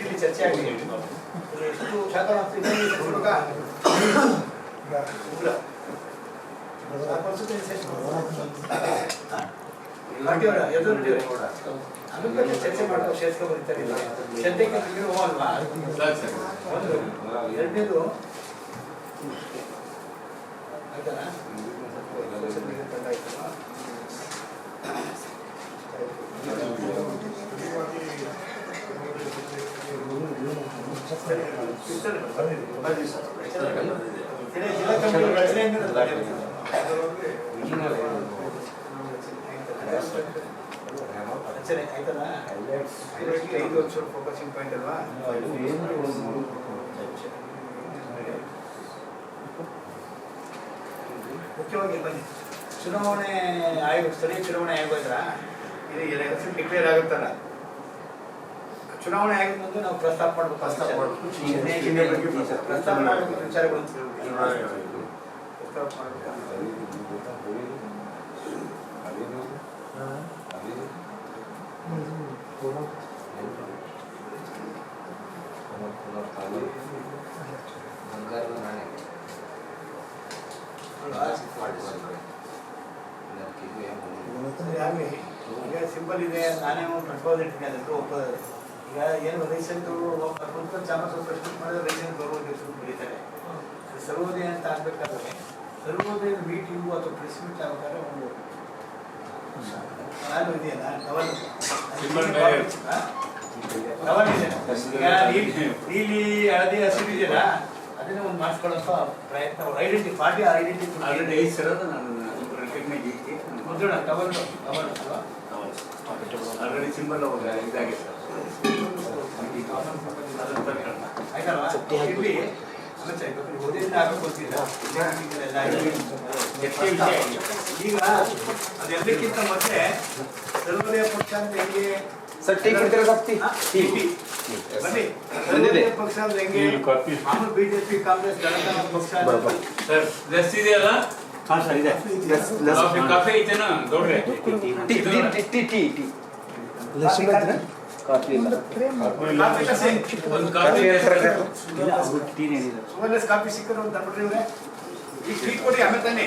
ಇಲ್ಲಿ ಚರ್ಚೆ ಆಗಿದೆ. ಎಷ್ಟು ಎರಡನೇದು ಹುಡುಗ ಉಗ್ರ ಈ session. ಪಾರ್ಟಿಯವರ ಎದುರು ನಡೆಯುವ ಅದ್ರ ಬಗ್ಗೆ ಚರ್ಚೆ ಮಾಡ್ತಾ ಐದು ವರ್ಷ ಫೋಕಸಿಂಗ್ ಪಾಯಿಂಟ್ ಅಲ್ವಾ ಮುಖ್ಯವಾಗಿ ಬನ್ನಿ. ಚುನಾವಣೆ ಆಯೋಗ, ಸ್ಥಳೀಯ ಚುನಾವಣೆ ಆಯೋಗ ಇದು ಎಲೆಕ್ಷನ್ ಡಿಕ್ಲೇರ್ ಆಗುತ್ತಲ್ಲ. ಚುನಾವಣೆ ಆಗಿದ ಮುಂದೆ ನಾವು ಪ್ರಸ್ತಾಪ ಮಾಡಬೇಕು ಪ್ರಸ್ತಾಪ ಮಾಡಬೇಕು. ಪ್ರಸ್ತಾಪ ಮಾಡಬೇಕು. ವಿಚಾರಗಳು ಪ್ರಸ್ತಾಪ ಮಾಡಬೇಕು. ಸಿಂಪಲ್ ಇದೆ? ನಾನೇ ಒಂದು ಪ್ರತಿಪಾದನೆ ಇಟ್ಟಿನಿ ಅದಕ್ಕೆ ಒಪ್ಪದ ಈಗ ಏನು ರೈಸನ್ ಕುಂತ ಸ್ವಲ್ಪ ಪ್ರಶ್ನೆ ಮಾಡಿದ್ರೆ ರೈಸನ್ ಗೌರವ ಸ್ವಲ್ಪ ಬೆಳೀತಾರೆ ಸರ್ವೋದಯ ಅಂತ ಆಗ್ಬೇಕಾದ್ರೆ ಸರ್ವೋದಯ ಮೀಟಿಂಗು ಅಥವಾ ಪ್ರೆಸ್ ಮೀಟ್ ಆಗ್ಬೇಕಾದ್ರೆ ಒಂದು ನಾನು ಇದೆಯಲ್ಲ ಟವಲ್. ಟವಲ್ ಇದೆ. ಈಗ ನೀಲಿ- ಹಳದಿ ಹಸಿರು ಇದೆಯಲ್ಲ ಅದನ್ನೇ ಒಂದು ಮಾಡಿಸ್ಕೊಳ್ಳೋ ಪ್ರಯತ್ನ ಐಡೆಂಟಿ ಪಾರ್ಟಿ ಐಡೆಂಟಿಟಿ ಆಲ್ರೆಡಿ ಐದು ಸರ ನಾನು ರೆಕಗ್ನೈಸ್ ಮುದ್ರಣ ಟವಲ್ ಟವಲ್ ಅಲ್ವಾ? ಆಲ್ರೆಡಿ ಸಿಂಬಲ್ ಇದಾಗಿದೆ ಸರ್. ಆಯ್ತಲ್ವಾ ಇಲ್ಲಿ ಸಮಸ್ಯೆ ಆಯ್ತು. ಓದಿದ್ರೆ ಆಗಕ್ಕೆ ಗೊತ್ತಿಲ್ಲ. ಎಷ್ಟೇ ವಿಷಯ ಆಗಿದೆ. ಈಗ ಅದೆಲ್ಲಕ್ಕಿಂತ ಮೊದಲೇ ಸರ್ವೋದಯ ಪಕ್ಷ ಅಂತ ಹೆಂಗೆ ಸರ್ ಟೀ ಕುಡಿತೀರಾ ಸರ್ ಟೀ ಹಾ? Tea tea. ಬನ್ನಿ ಬಂದಿದೆ. ಸರ್ವೋದಯ ಪಕ್ಷ ಅಂದ್ರೆ ಹೆಂಗೆ ಹ್ಮ್, ಕಾಪಿ. ಮಾಮೂಲು ಬಿಜೆಪಿ ಕಾಂಗ್ರೆಸ್ ಗಣತಂತ್ರ ಪಕ್ಷ ಅಂತ ಸರ್ ಲೆಸ್ ಇದೆಯಲ್ಲ ಲೆಸ್ ಲೆಸ್ ಕಾಫಿ ಕಾಫಿ ಐತೇನ ಗೌಡ್ರೆ tea tea tea tea tea tea Coffee coffee. Coffee ಇಲ್ಲ ಕಾಫಿ ಕಸಿ. ಒಂದು ಕಾಫಿ ಕಾಫಿ ಹೆಸರು ಸುವರ್ಣಸ್ ಕಾಫಿ ಸಿಕ್ಕಿದ್ರೆ ಒಂದು ತಂದ್ಬಿಟ್ರಿ ಇವ್ರೆ ಈಗ ಟೀ ಕೊಡಿ ಆಮೇಲೆ ತಾನೇ